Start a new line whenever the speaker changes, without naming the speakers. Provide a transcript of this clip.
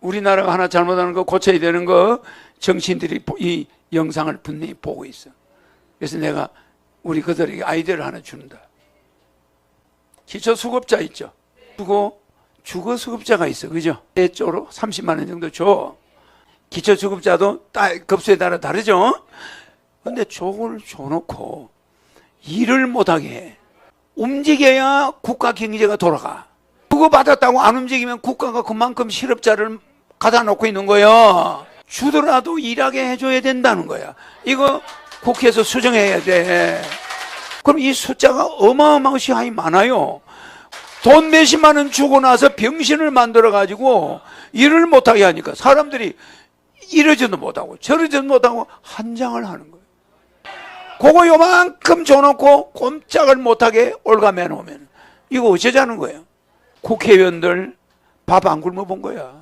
우리나라가 하나 잘못하는 거 고쳐야 되는 거 정치인들이 보- 이 영상을 분명히 보고 있어. 그래서 내가 우리 그들에게 아이디어를 하나 준다. 기초 수급자 있죠. 그리고 주거 수급자가 있어. 그죠? 대조로 30만 원 정도 줘. 기초 수급자도 따, 급수에 따라 다르죠? 근데 저걸 줘놓고 일을 못하게 해. 움직여야 국가 경제가 돌아가. 그거 받았다고 안 움직이면 국가가 그만큼 실업자를 가다 놓고 있는 거야. 주더라도 일하게 해줘야 된다는 거야. 이거 국회에서 수정해야 돼. 그럼 이 숫자가 어마어마하게 많아요. 돈 몇십만 원 주고 나서 병신을 만들어 가지고 일을 못하게 하니까 사람들이 이러지도 못하고 저러지도 못하고 한장을 하는 거예요. 그거 요만큼 줘놓고 꼼짝을 못하게 올가매 놓으면 이거 어쩌자는 거예요. 국회의원들 밥 안 굶어 본 거야.